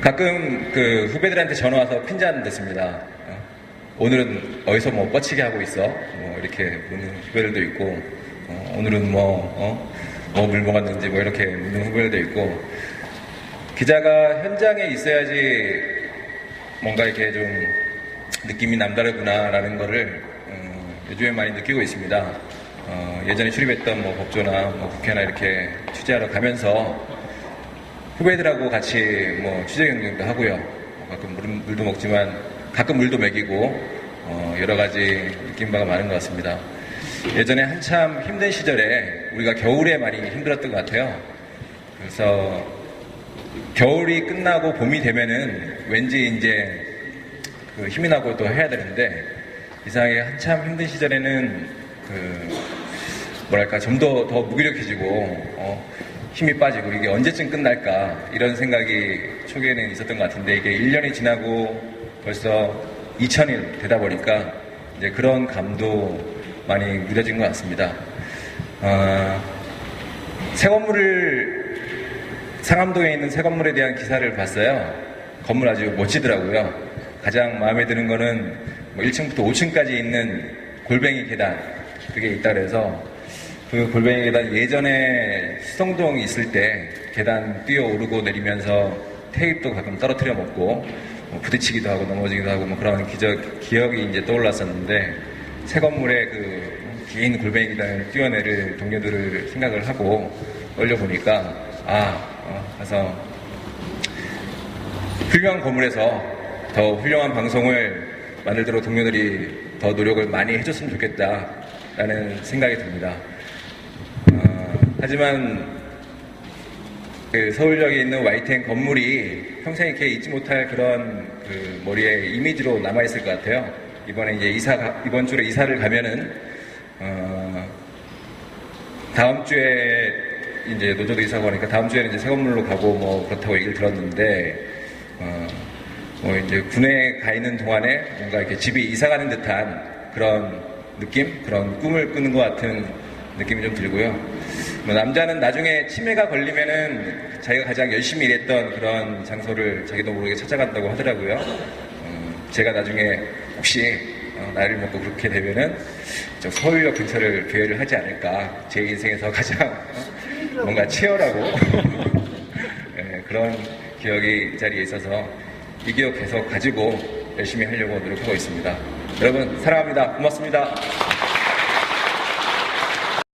가끔 그 후배들한테 전화 와서 핀잔 듣습니다. 어, 오늘은 어디서 뭐 뻗치게 하고 있어? 뭐 이렇게 묻는 후배들도 있고, 어, 오늘은 뭐, 어, 뭐물 먹었는지 뭐 이렇게 묻는 후배들도 있고, 기자가 현장에 있어야지 뭔가 이렇게 좀 느낌이 남다르구나라는 거를 어, 요즘에 많이 느끼고 있습니다. 어, 예전에 출입했던 뭐 법조나 뭐 국회나 이렇게 취재하러 가면서 후배들하고 같이 뭐 취재 경쟁도 하고요. 뭐 가끔 물, 물도 먹지만 가끔 물도 먹이고 어, 여러 가지 느낀 바가 많은 것 같습니다. 예전에 한참 힘든 시절에 우리가 겨울에 많이 힘들었던 것 같아요. 그래서 겨울이 끝나고 봄이 되면은 왠지 이제 그 힘이 나고 또 해야 되는데 이상하게 한참 힘든 시절에는 그 뭐랄까 좀 더 더 무기력해지고 어, 힘이 빠지고 이게 언제쯤 끝날까 이런 생각이 초기에는 있었던 것 같은데 이게 1년이 지나고 벌써 2000일 되다 보니까 이제 그런 감도 많이 무뎌진 것 같습니다. 어, 새 건물을 상암동에 있는 새 건물에 대한 기사를 봤어요. 건물 아주 멋지더라고요. 가장 마음에 드는 거는 뭐 1층부터 5층까지 있는 골뱅이 계단 그게 있다 그래서 그 골뱅이 계단 예전에 수성동 있을 때 계단 뛰어 오르고 내리면서 테이프도 가끔 떨어뜨려 먹고 뭐 부딪히기도 하고 넘어지기도 하고 뭐 그런 기적, 기억이 이제 떠올랐었는데 새 건물에 그 긴 골뱅이 계단을 뛰어내릴 동료들을 생각을 하고 올려보니까 아 어, 가서 훌륭한 건물에서 더 훌륭한 방송을 만들도록 동료들이 더 노력을 많이 해줬으면 좋겠다라는 생각이 듭니다. 어, 하지만 그 서울역에 있는 YTN 건물이 평생 이렇게 잊지 못할 그런 그 머리에 이미지로 남아있을 것 같아요. 이번에 이제 이사, 가- 이번 주에 이사를 가면은, 어, 다음 주에 이제 노조도 이사가 오니까 다음 주에는 이제 새 건물로 가고 뭐 그렇다고 얘기를 들었는데, 어, 뭐 이제 군에 가 있는 동안에 뭔가 이렇게 집이 이사 가는 듯한 그런 느낌? 그런 꿈을 꾸는 것 같은 느낌이 좀 들고요. 뭐 남자는 나중에 치매가 걸리면은 자기가 가장 열심히 일했던 그런 장소를 자기도 모르게 찾아간다고 하더라고요. 어, 제가 나중에 혹시 어, 나이를 먹고 그렇게 되면은 저 서울역 근처를 계획을 하지 않을까. 제 인생에서 가장 어, 뭔가 치열하고 예, 그런 기억이 이 자리에 있어서 이 기억 계속 가지고 열심히 하려고 노력하고 있습니다. 여러분 사랑합니다. 고맙습니다.